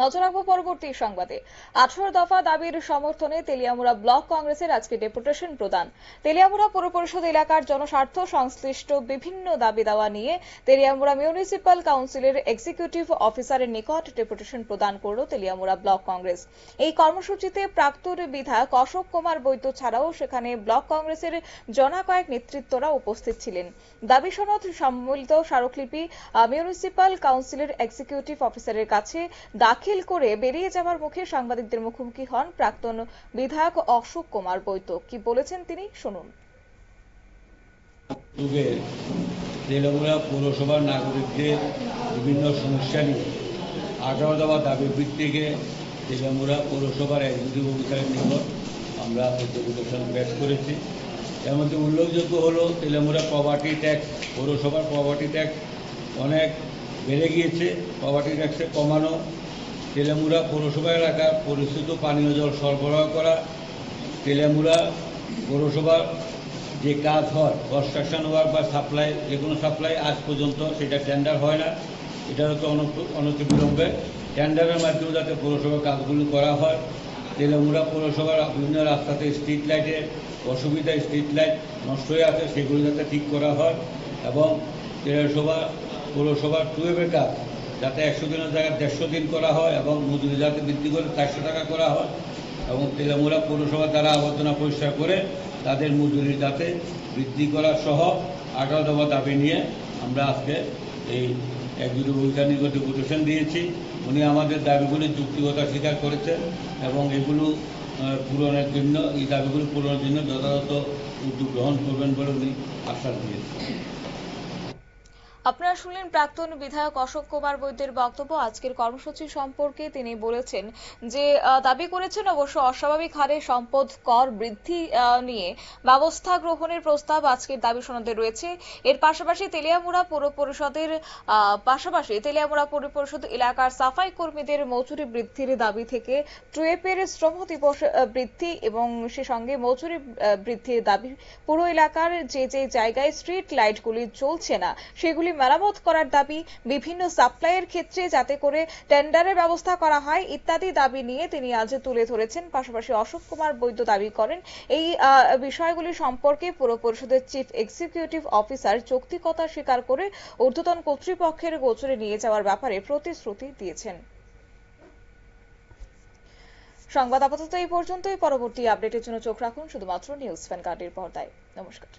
নজর রাখব পরবর্তী সংবাদে। আঠারো দফা দাবির সমর্থনে তেলিয়ামুড়া ব্লক কংগ্রেসের আজকে ডেপুটেশন প্রদান। তেলিয়ামুড়া পৌর পরিষদ এলাকার জনস্বার্থ সংশ্লিষ্ট বিভিন্ন দাবি দাওয়া নিয়ে তেলিয়ামুড়া মিউনিসিপাল কাউন্সিলের এক্সিকিউটিভ অফিসারের নিকট ডেপুটেশন প্রদান করল তেলিয়ামুড়া ব্লক কংগ্রেস। এই কর্মসূচিতে প্রাক্তন বিধায়ক অশোক কুমার বৈদ্য ছাড়াও সেখানে ব্লক কংগ্রেসের জনা কয়েক নেতৃত্বরা উপস্থিত ছিলেন। দাবি সনদ সম্মিলিত স্মারকলিপি মিউনিসিপাল কাউন্সিলের এক্সিকিউটিভ অফিসারের কাছে দাখিল করে বেরিয়ে যাওয়ার মুখে সাংবাদিকদের মুখোমুখি হন প্রাক্তন বিধায়ক অশোক কুমার বৈদ্য। কি বলেছেন তিনি? শুনুন। যুগে তেলেঙ্গানা পৌরসভার নাগরিকদের বিভিন্ন সমস্যা নিয়ে আঠারো দফা দাবি ভিত্তিকে তেলেঙ্গানা পৌরসভার এক্সিকিউটিভ অফিসারের নিকট আমরা ডেপুটেশন পেশ করেছি। এর মধ্যে উল্লেখযোগ্য হলো তেলেঙ্গানা প্রপার্টি ট্যাক্স পৌরসভার প্রপার্টি ট্যাক্স অনেক বেড়ে গিয়েছে। প্রপার্টি ট্যাক্সে কমানো তেলেঙ্গুড়া পৌরসভা এলাকার পরিস্থিত পানীয় জল সরবরাহ করা। তেলেঙ্গুড়া পৌরসভার যে কাজ হয় কনস্ট্রাকশন ওয়ার্ক বা সাপ্লাই যে কোনো সাপ্লাই আজ পর্যন্ত সেটা টেন্ডার হয় না। এটা হচ্ছে অনত- অনতিবিলম্বে। টেন্ডারের মাধ্যমে যাতে পৌরসভার কাজগুলো করা হয়। তেলেঙ্গুড়া পৌরসভার বিভিন্ন রাস্তাতে স্ট্রিট লাইটের অসুবিধা স্ট্রিট লাইট নষ্ট হয়ে আছে, সেগুলো যাতে ঠিক করা হয়। এবং পৌরসভা পৌরসভার টুয়েবের কাজ যাতে একশো দিনের জায়গায় দেড়শো দিন করা হয় এবং মজুরি যাতে বৃদ্ধি করে চারশো টাকা করা হয় এবং তেলেঙ্গুড়া পৌরসভা দ্বারা আবর্জনা পরিষ্কার করে তাদের মজুরি যাতে বৃদ্ধি করা সহ আঠারো দফা দাবি নিয়ে আমরা আজকে এই একজুটি নিকট ডেপুটেশন দিয়েছি। উনি আমাদের দাবিগুলি যুক্তিকতা স্বীকার করেছেন এবং এগুলো পূরণের জন্য, এই দাবিগুলো পূরণের জন্য যথাযথ উদ্যোগ গ্রহণ করবেন বলে উনি আশ্বাস দিয়েছেন। আপনারা শুনলেন প্রাক্তন বিধায়ক অশোক কুমার বৈদ্যের বক্তব্য। আজকের কর্মসূচি সম্পর্কে তিনি বলেছেন যে দাবি করেছেন অবশ্য অস্বাভাবিক হারে সম্পদ কর বৃদ্ধি নিয়ে ব্যবস্থা গ্রহণের প্রস্তাব আজকের দাবি সনদে রয়েছে। এর পাশাপাশি তেলিয়ামুড়া পৌর পরিষদের পাশাপাশি তেলিয়ামুড়া পৌর পরিষদ এলাকার সাফাই কর্মীদের মজুরি বৃদ্ধির দাবি থেকে ট্রুয়েপের শ্রম দিবস বৃদ্ধি এবং সে সঙ্গে মজুরি বৃদ্ধির দাবি। পুরো এলাকার যে যে জায়গায় স্ট্রিট লাইটগুলি চলছে না, সেগুলি মেরামত করার দাবি বিভিন্ন সাপ্লাইয়ের ক্ষেত্রে যাতে করে টেন্ডারের ব্যবস্থা করা হয় ইত্যাদি দাবি নিয়ে তিনি আজ তুলে ধরেছেন। পাশাপাশি অশোক কুমার বৈদ্য দাবি করেন, এই বিষয়গুলি সম্পর্কে পুর পরিষদের চিফ এক্সিকিউটিভ অফিসার যৌক্তিকতা স্বীকার করে ঊর্ধ্বতন কর্তৃপক্ষের গোচরে নিয়ে যাওয়ার ব্যাপারে প্রতিশ্রুতি দিয়েছেন। সংবাদ আপাতত এই পর্যন্তই। পরবর্তী আপডেটের জন্য চোখ রাখুন শুধুমাত্র নিউজ ফ্যান কার্ডের পর্দায়। নমস্কার।